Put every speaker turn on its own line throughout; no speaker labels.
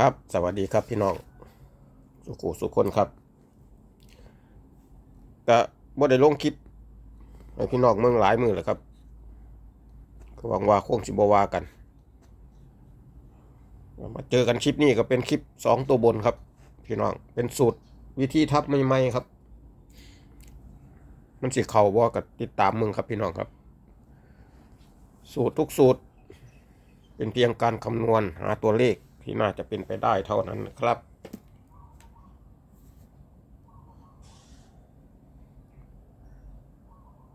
ครับ สวัสดีครับพี่น้อง สุขุสุขคนครับก็บ่ได้ลงคลิปให้พี่น้องเมืองหลายมือแหละครับก็หวังว่าคงสิบว่ากัน มาเจอกันคลิปนี้ก็เป็นคลิปสองตัวบนครับ พี่น้อง เป็นสูตรวิธีทับใหม่ๆครับ มันสิเข่าบ่กับติดตามมึงครับพี่น้องครับ สูตรทุกสูตร เป็นเพียงการคำนวณหาตัวเลข ที่น่าจะเป็นไปได้เท่านั้นครับ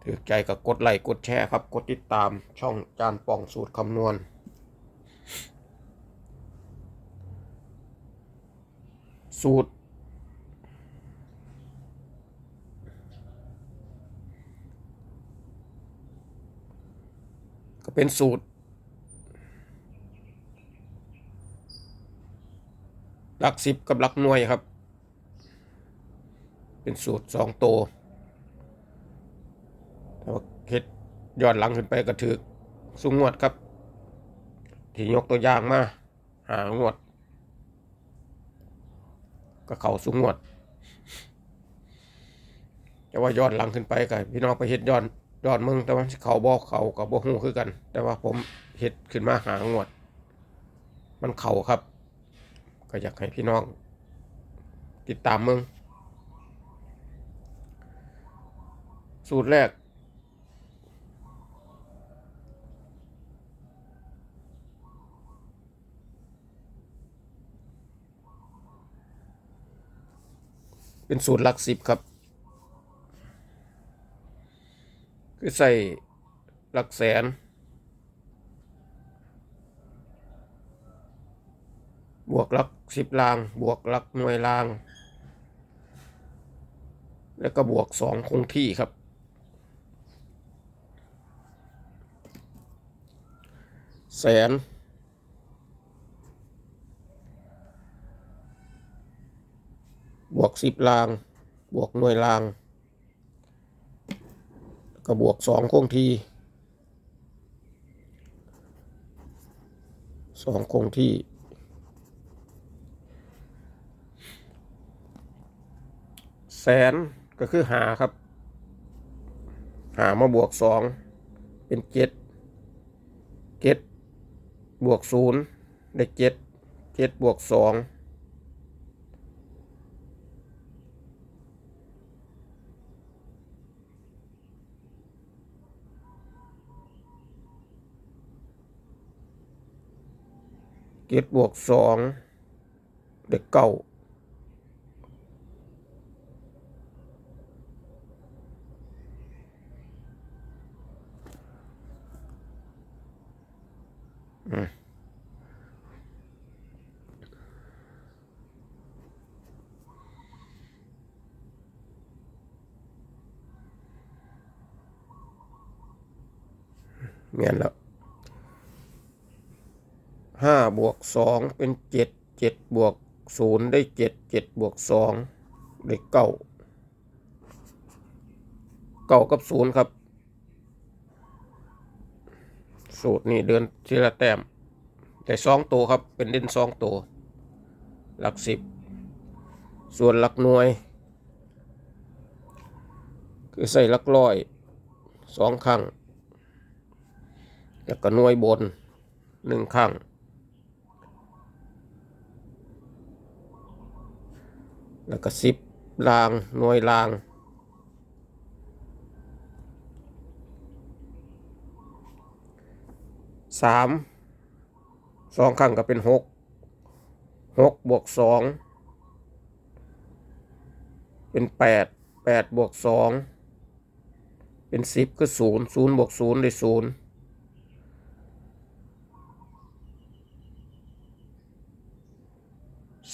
ถือใจก็กดไลค์กดแชร์ครับ กดติดตามช่องจานป่องสูตรคำนวณ สูตร ก็เป็นสูตร หลักสิบกับหลักหน่วยครับ เป็นสูตรสองตัวแต่ว่าเฮ็ดย้อนหลังขึ้นไปก็ถือสุงงวดครับ ที่ยกตัวอย่างมาหางวด ก็เข่าสุงงวดแต่ว่าย้อนหลังขึ้นไปก็พี่น้องไปเฮ็ดย้อนย้อนมึงแต่ว่าเขาบอกเขากับบ่ฮู้คือกัน แต่ว่าผมเฮ็ดขึ้นมาหางวด มันเข่าครับ ก็อยากให้พี่น้อง ติดตามมึง สูตรแรก เป็นสูตรหลักสิบครับ คือใส่หลักแสน บวกหลักสิบลาง บวกหลักหน่วยลาง แล้วก็บวกสองคงที่ครับ แสน บวกสิบลาง บวกหน่วยลาง ก็บวกสองคงที่สองคงที่ แสนก็คือหาครับ หามาบวกสองเป็นเจ็ดเจ็ดบวกศูนย์ได้เจ็ดเจ็ดบวกสองเจ็ดบวกสองได้เก้า เมียนแล้วห้าบวก สองเป็นเจ็ดเจ็ดบวกศูนย์ได้เจ็ดเจ็ดบวกสองได้เก้าเก้ากับศูนย์ครับ สูตรนี่เดินทีละแต้มแต่สองตัวครับเป็นเด่นสองตัวหลักสิบส่วนหลักหน่วย คือใส่หลักร้อยสองครั้งแล้วก็หน่วยบนหนึ่งข้าง แล้วก็สิบลางหน่วยลาง สาม สองข้างก็เป็นหก หกบวกสอง เป็นแปด แปดบวกสอง เป็นสิบก็ศูนย์ ศูนย์บวกศูนย์ได้ศูนย์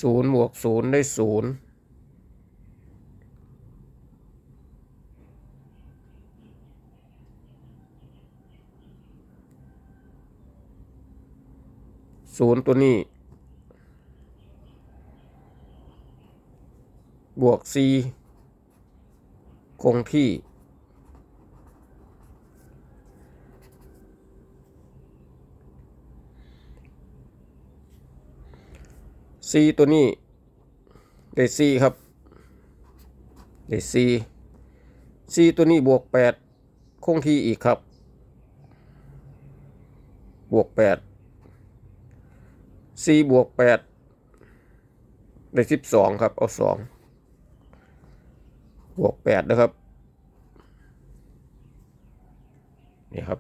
ศูนย์บวกศูนย์ได้ศูนย์ ศูนย์ตัวนี้ บวก c คงที่ c ตัวนี้เลข c ครับเลข c c ตัวนี้บวก 8 คงที่อีกครับ บวก 8 สี่บวกแปดได้สิบสองครับ เอาสองบวกแปดนะครับ นี่ครับ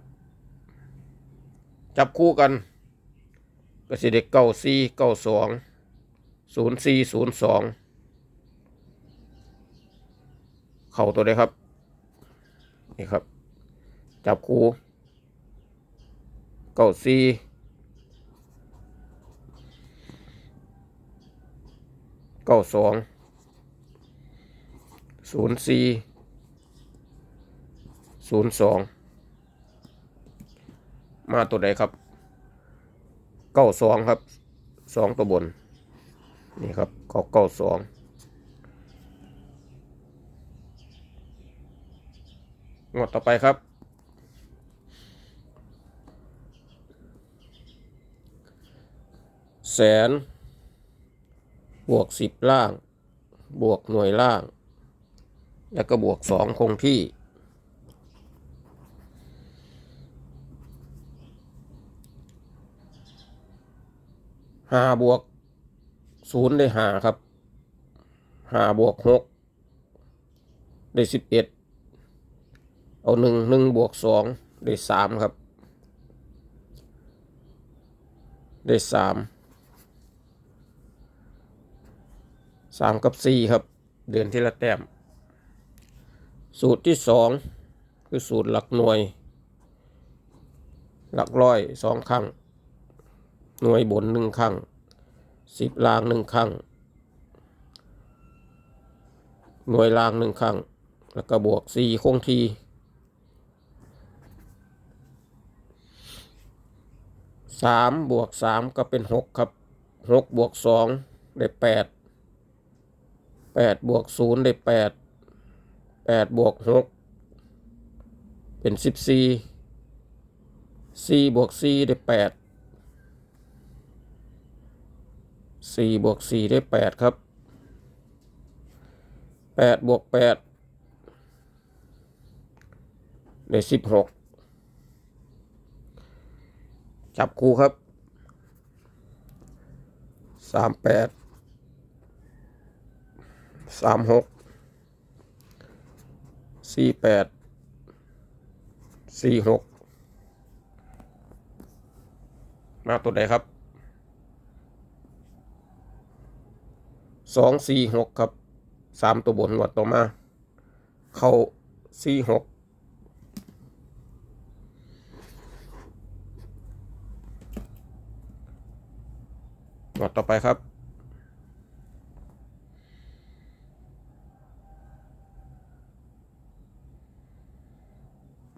จับคู่กันก็สิเด็กเก้าสี่เก้าสองศูนย์สี่ศูนย์สองเข่าตัวเลยครับ นี่ครับ จับคู่เก้าสี่ เก้าสองศูนย์สี่ศูนย์สองมาตัวใดครับเก้าสองครับสองตัวบน นี่ครับเขาเก้าสองงวดต่อไปครับแสน บวกสิบล่าง บวกหน่วยล่าง แล้วก็บวกสองคงที่ห้าบวกศูนย์ได้ห้าครับห้าบวกหกได้สิบเอ็ดเอาหนึ่งหนึ่งบวกสองได้สามครับ ได้สาม สามกับสี่ครับ เดือนที่ละแต้ม สูตรที่สองคือสูตรหลักหน่วย หลักร้อยสองครั้ง หน่วยบนหนึ่งครั้งสิบลางหนึ่งครั้ง หน่วยลางหนึ่งครั้ง แล้วก็บวกสี่คงทีสามบวกสามก็เป็นหกครับหกบวกสองได้แปด แปดบวกศูนย์ได้แปดแปดบวกหกเป็นสิบสี่สี่บวกสี่ได้แปดสี่บวกสี่ได้แปดครับแปดบวกแปดได้สิบหกจับคู่ครับสามแปด สามหกสี่แปดสี่หกมาตัวใดครับสองสี่หกครับสามตัวบนงวดต่อมา เข้าสี่หกงวดต่อไปครับ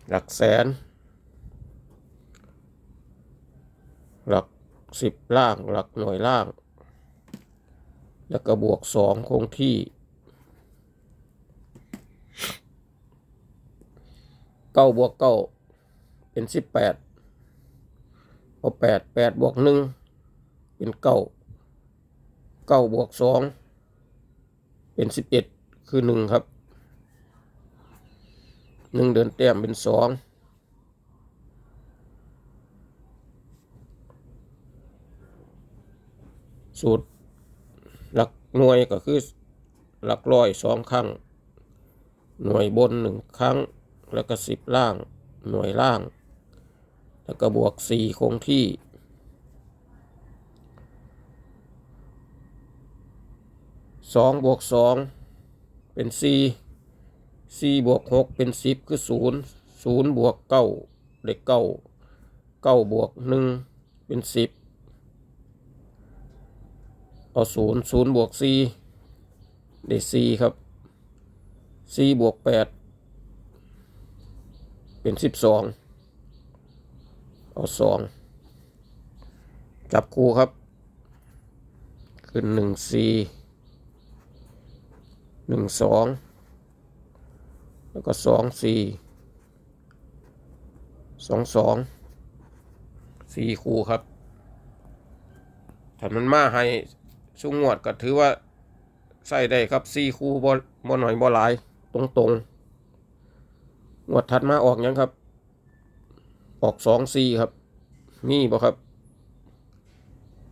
หลักแสน หลักสิบล่าง หลักหน่วยล่าง แล้วก็บวกสองคงที่ เก้าบวกเก้าเป็นสิบแปดเอาแปดแปดบวกหนึ่งเป็นเก้าเก้าบวกสองเป็นสิบเอ็ดคือหนึ่งครับ หนึ่งเดินแต้มเป็นสองสูตรหลักหน่วยก็คือหลักร้อยสองครั้ง หน่วยบนหนึ่งครั้ง แล้วก็สิบล่าง หน่วยล่าง แล้วก็บวกสี่คงที่ สองบวกสองเป็นสี่ สี่บวกหกเป็นสิบคือศูนย์ศูนย์บวกเก้าได้เก้าเก้าบวกหนึ่งเป็นสิบเอาศูนย์ศูนย์บวกสี่ได้สี่ครับสี่บวกแปดเป็นสิบสองเอาสองจับคู่ครับขึ้นหนึ่งสี่หนึ่งสอง แล้วก็สองสี่สองสองสี่คู่ครับถ้ามันมาให้สุงวดก็ถือว่าใส่ได้ครับสี่คู่บ่บ่หน่อยบ่หลาย ตรงตรงงวดถัดมาออกยังครับ ออกสองสี่ครับ มีบ่ครับ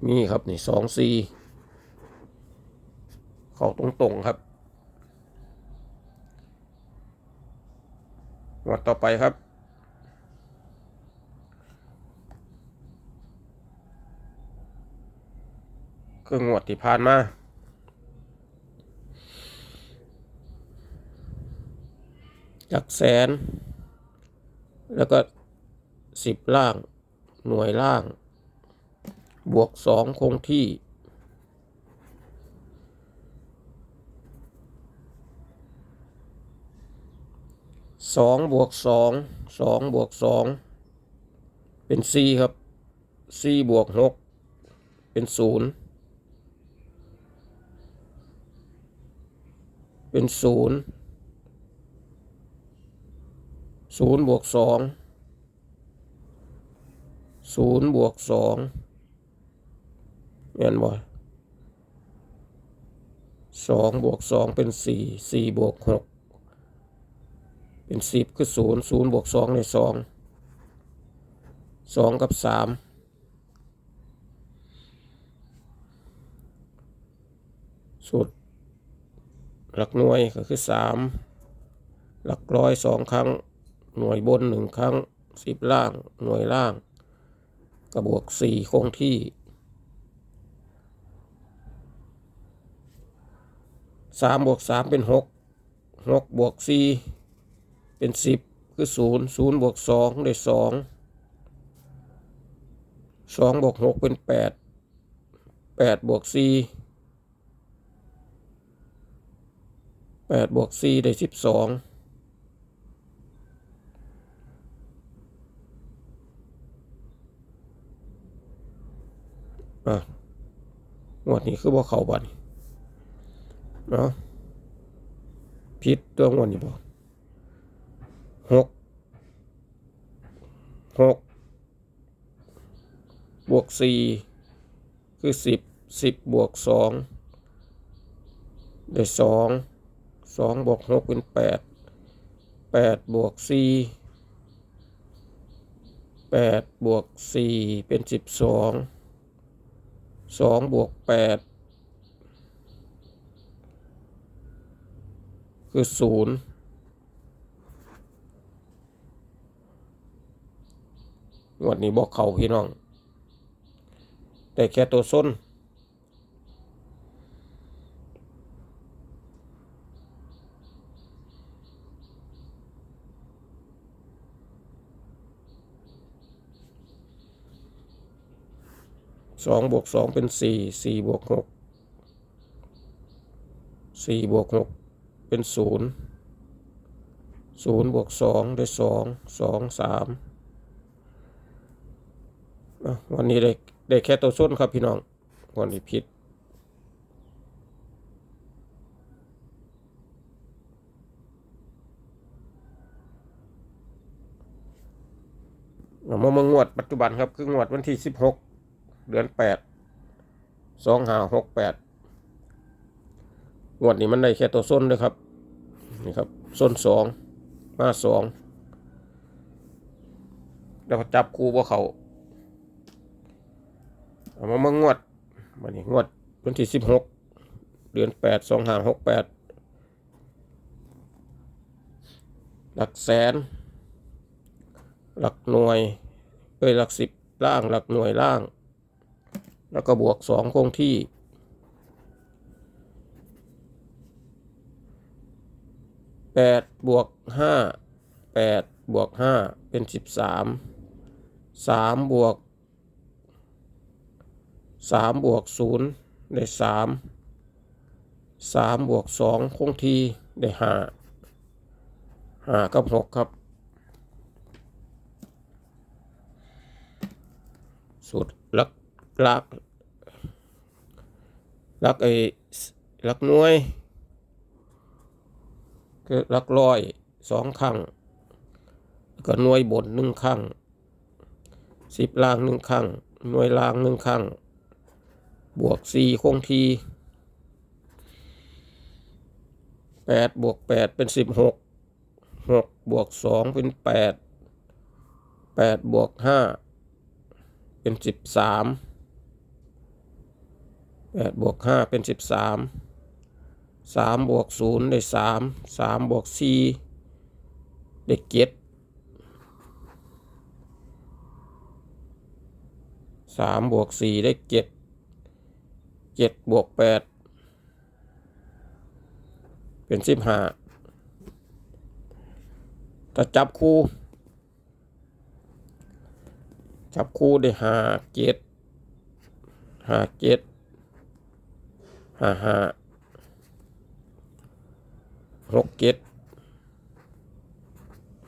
มีครับนี่สองสี่เข้าตรงตรงครับ งวดต่อไปครับคืองวดที่ผ่านมาจากแสน แล้วก็สิบล่าง หน่วยล่าง บวกสองคงที่ สองบวกสองสองบวกสองเป็นสี่ครับสี่บวกหกเป็นศูนย์เป็นศูนย์ศูนย์บวกสองศูนย์บวกสองเห็นบ่สองบวกสองเป็นสี่สี่บวกหก เป็นสิบคือศูนย์ศูนย์บวกสองในสองสองกับสามสุด หลักหน่วยก็คือสามหลักร้อยสองครั้ง หน่วยบนหนึ่งครั้งสิบล่าง หน่วยล่างกระบวกสี่คงที่สามบวกสามเป็นหกหกบวกสี่ เป็นสิบคือศูนย์ศูนย์บวกสองได้สองสองบวกหกเป็นแปดแปดบวกสี่แปดบวกสี่ได้สิบสองอะงวดนี้คือบ่เข้าบันเนาะผิดตัวงวดนี้บ่ หกหกบวกสี่คือสิบสิบบวกสองได้สองสองบวกหกเป็นแปดแปดบวกสี่แปดบวกสี่เป็นสิบสองสองบวกแปดคือศูนย์ งวดนี้บอกเขาพี่น้อง แต่แค่ตัวส้นสองบวกสองเป็นสี่สี่บวกหกสี่บวกหกเป็นศูนย์ศูนย์บวกสองได้สองสองสาม วันนี้ได้ได้แค่ตัวส้นครับพี่น้องวันนี้ผิดมามางวดปัจจุบันครับ คืองวดวันที่สิบหกเดือนแปดสองห้าหกแปดงวดนี้มันได้แค่ตัวส้นเลยครับนี่ครับส้นสองมาสองแล้วจับคูบ่เขา เอามามางวดวันนี้งวดวันที่สิบหกเดือนแปดสองห้าหกแปดหลักแสน หลักหน่วยเอ้ยหลักสิบล่างหลักหน่วยล่าง แล้วก็บวกสองคงที่ แปดบวกห้าแปดบวกห้าเป็นสิบสามสามบวก สามบวกศูนย์ได้สามสามบวกสองคงทีได้ห้าห้ากับหกครับ สูตรลักลักลักไอ้ลักน่วยคือลักร้อยสองครั้งก็หน่วยบนหนึ่งครั้งสิบล่างหนึ่งครั้งหน่วยล่างหนึ่งครั้ง บวกสี่คงที่แปดบวกแปดเป็นสิบหกหกบวกสองเป็นแปดแปดบวกห้าเป็นสิบสามแปดบวกห้าเป็นสิบสามสามบวกศูนย์ได้สามสามบวกสี่ได้เจ็ดสามบวกสี่ได้เจ็ด เจ็ดบวกแปดเป็นสิบห้าถ้าจับคู่ จับคู่ได้ห้าเจ็ดห้าเจ็ดห้าห้าหกเจ็ด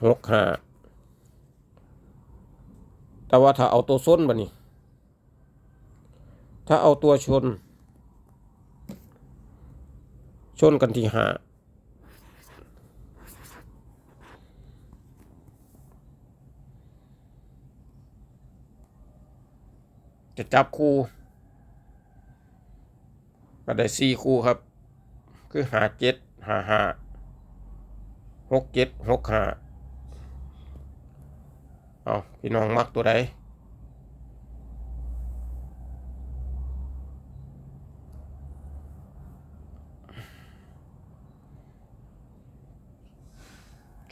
หกห้าแต่ว่าถ้าเอาตัวส้นบะนี่ถ้าเอาตัวชน ชนกันที่หาจะจับคู่ก็ได้สี่คู่ครับ คือหาเจ็ดหาหาหกเจ็ดหกหาเอาพี่น้องมักตัวใด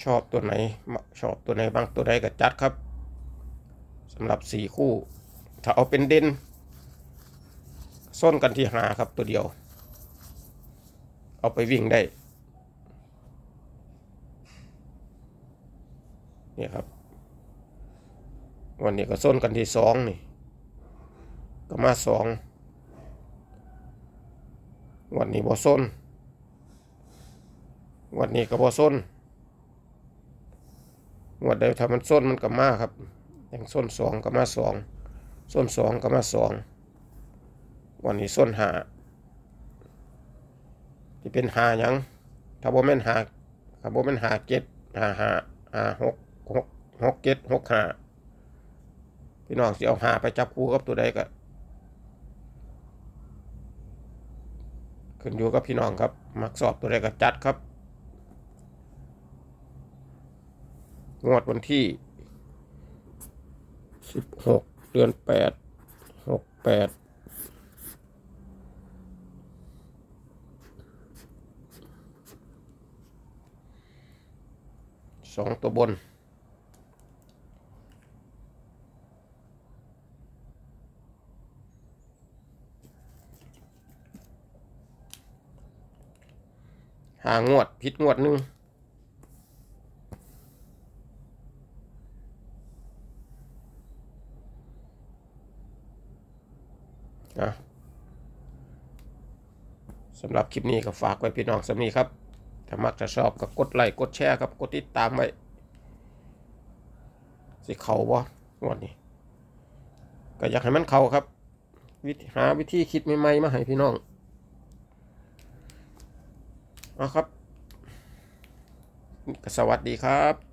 ชอบตัวไหนชอบตัวไหนบ้างตัวใดก็จัดครับสำหรับสี่คู่ ถ้าเอาเป็นเด่นส้นกันที่หาครับตัวเดียว เอาไปวิ่งได้เนี่ยครับ วันนี้ก็ส้นกันที่สองนี่ก็มาสองวันนี้บ่ส้นวันนี้ก็บ่ส้น วันใดถ้ามันส้นมันก็มาครับ อย่างส้นสองก็มาสองส้นสองก็มาสองวันนี้ส้นหาที่เป็นหายังถ้าบ่แม่นหาถ้าบ่แม่นหาเจ็ดหาหาหาหกหกหกเจ็ดหกหาพี่น้องสิเอาหาไปจับคู่กับตัวใดก็ขึ้นอยู่กับพี่น้องครับ มักสอบตัวใดก็จัดครับ งวดวันที่สิบหกเดือนแปดหกแปดสองตัวบนหางวดผิดงวดหนึ่งนะ สำหรับคลิปนี้ก็ฝากไว้พี่น้องสำนีครับ ถ้ามักจะชอบก็กดไลค์กดแชร์ครับ กดติดตามไว้ สิเขาบ่วดนี้ ก็อยากให้มันเขาครับ วิธีหาวิธีคิดใหม่ๆมาให้พี่น้องเอาครับ สวัสดีครับ